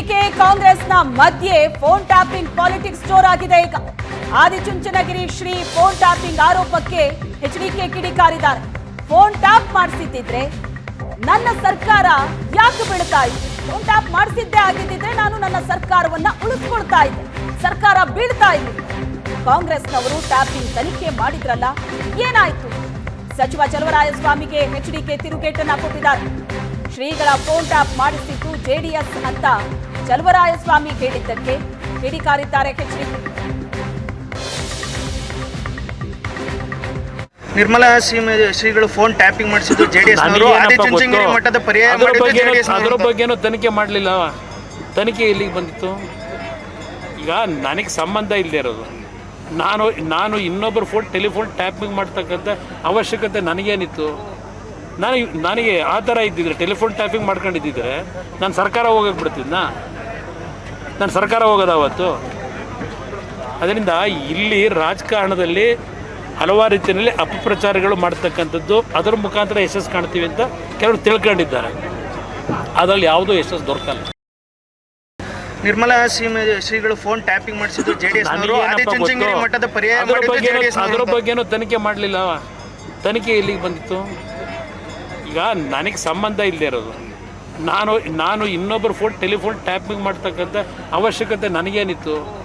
DK ಕಾಂಗ್ರೆಸ್ನ ಮಧ್ಯೆ phone tapping politics ಆಗಿದೆ ಈಗ. ಆದಿಚುಂಚನಗಿರಿ ಶ್ರೀ ಫೋನ್ ಟ್ಯಾಪಿಂಗ್ ಆರೋಪಕ್ಕೆ ಎಚ್ ಡಿಕೆ ಕಿಡಿಕಾರಿದ್ದಾರೆ ಫೋನ್ ಟ್ಯಾಪ್ ಮಾಡಿಸಿದ್ದಿದ್ರೆ ನನ್ನ ಸರ್ಕಾರ ಯಾಕೆ ಬೀಳ್ತಾ ಇತ್ತು? ಫೋನ್ ಟ್ಯಾಪ್ ಮಾಡಿಸಿದ್ದೇ ಆಗಿದ್ದಿದ್ರೆ ನಾನು ನನ್ನ ಸರ್ಕಾರವನ್ನ ಉಳಿಸ್ಕೊಳ್ತಾ ಇದ್ದೆ. ಸರ್ಕಾರ ಬೀಳ್ತಾ ಕಾಂಗ್ರೆಸ್ ಕಾಂಗ್ರೆಸ್ನವರು ಟ್ಯಾಪಿಂಗ್ ತನಿಖೆ ಮಾಡಿದ್ರಲ್ಲ, ಏನಾಯ್ತು? ಸಚಿವ ಚಲವರಾಯಸ್ವಾಮಿಗೆ ಎಚ್ಡಿಕೆ ತಿರುಗೇಟನ್ನ ಕೊಟ್ಟಿದ್ದಾರೆ. ಶ್ರೀಗಳ ಫೋನ್ ಟ್ಯಾಪ್ ಮಾಡಿಸಿದ್ದು ಜೆಡಿಎಸ್ ಅಂತ ಚಲವರಾಯಸ್ವಾಮಿ ಹೇಳಿದ್ದಕ್ಕೆ ಕಿಡಿಕಾರಿದ್ದಾರೆ ಎಚ್ಡಿಕೆ ನಿರ್ಮಲಾ ಶ್ರೀ- ಶ್ರೀಗಳು ಫೋನ್ ಟ್ಯಾಪಿಂಗ್ ಮಾಡಿಸಿದ್ದು ಜೆಡಿಎಸ್? ಮಟ್ಟದ ಪರ್ಯಾಯ ಅದ್ರ ಬಗ್ಗೆನೂ ತನಿಖೆ ಮಾಡಲಿಲ್ಲ. ತನಿಖೆ ಇಲ್ಲಿಗೆ ಬಂದಿತ್ತು? ಈಗ ನನಗೆ ಸಂಬಂಧ ಇಲ್ಲದೆ ಇರೋದು. ನಾನು ನಾನು ಇನ್ನೊಬ್ಬರು ಫೋನ್ ಟೆಲಿಫೋನ್ ಟ್ಯಾಪಿಂಗ್ ಮಾಡ್ತಕ್ಕಂಥ ಅವಶ್ಯಕತೆ ನನಗೇನಿತ್ತು? ನನಗೆ ನನಗೆ ಆ ಥರ ಇದ್ದಿದ್ರೆ ಟೆಲಿಫೋನ್ ಟ್ಯಾಪಿಂಗ್ ಮಾಡ್ಕೊಂಡಿದ್ದಿದ್ರೆ ನಾನು ಸರ್ಕಾರ ಹೋಗಕ್ಕೆ ಬಿಡ್ತಿದ್ನಾ? ನಾನು ಸರ್ಕಾರ ಹೋಗೋದು ಅವತ್ತು. ಅದರಿಂದ ಇಲ್ಲಿ ರಾಜಕಾರಣದಲ್ಲಿ ಹಲವಾರು ರೀತಿಯಲ್ಲಿ ಅಪಪ್ರಚಾರಗಳು ಮಾಡ್ತಕ್ಕಂಥದ್ದು ಅದರ ಮುಖಾಂತರ ಯಶಸ್ಸು ಕಾಣ್ತೀವಿ ಅಂತ ಕೆಲವರು ತಿಳ್ಕೊಂಡಿದ್ದಾರೆ. ಅದರಲ್ಲಿ ಯಾವುದೂ ಯಶಸ್ಸು ದೊರಕಲ್ಲ. ನಿರ್ಮಲಾ ಶ್ರೀ- ಶ್ರೀಗಳು ಫೋನ್ ಟ್ಯಾಪಿಂಗ್ ಮಾಡಿಸಿದ್ರು ಜೆಡಿಎಸ್? ಮಟ್ಟದ ಪರ್ಯಾಯ ಅದ್ರ ಬಗ್ಗೆನೂ- ತನಿಖೆ ಮಾಡಲಿಲ್ಲ ತನಿಖೆ ಎಲ್ಲಿಗೆ ಬಂದಿತ್ತು? ಈಗ ನನಗೆ ಸಂಬಂಧ ಇಲ್ಲದೆ ಇರೋದು. ನಾನು ನಾನು ಇನ್ನೊಬ್ಬರು ಫೋನ್, ಟೆಲಿಫೋನ್ ಟ್ಯಾಪಿಂಗ್ ಮಾಡ್ತಕ್ಕಂಥ ಅವಶ್ಯಕತೆ ನನಗೇನಿತ್ತು?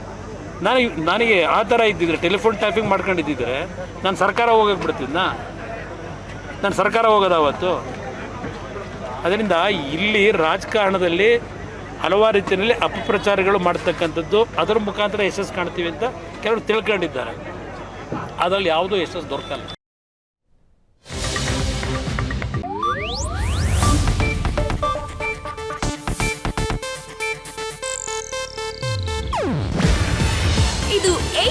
ನಾನು ನನಗೆ ಆ ಥರ ಇದ್ದಿದ್ರೆ, ಟೆಲಿಫೋನ್ ಟ್ಯಾಪಿಂಗ್ ಮಾಡ್ಕೊಂಡಿದ್ದಿದ್ರೆ, ನಾನು ಸರ್ಕಾರ ಹೋಗಕ್ಕೆ ಬಿಡ್ತಿದ್ನಾ? ನಾನು ಸರ್ಕಾರ ಹೋಗೋದು ಅವತ್ತು? ಅದರಿಂದ ಇಲ್ಲಿ ರಾಜಕಾರಣದಲ್ಲಿ ಹಲವಾರು ರೀತಿಯಲ್ಲಿ ಅಪಪ್ರಚಾರಗಳು ಮಾಡ್ತಕ್ಕಂಥದ್ದು, ಅದರ ಮುಖಾಂತರ ಯಶಸ್ಸು ಕಾಣ್ತೀವಿ ಅಂತ ಕೆಲವರು ತಿಳ್ಕೊಂಡಿದ್ದಾರೆ. ಅದರಲ್ಲಿ ಯಾವುದೂ ಯಶಸ್ಸು ದೊರಕಲ್ಲ.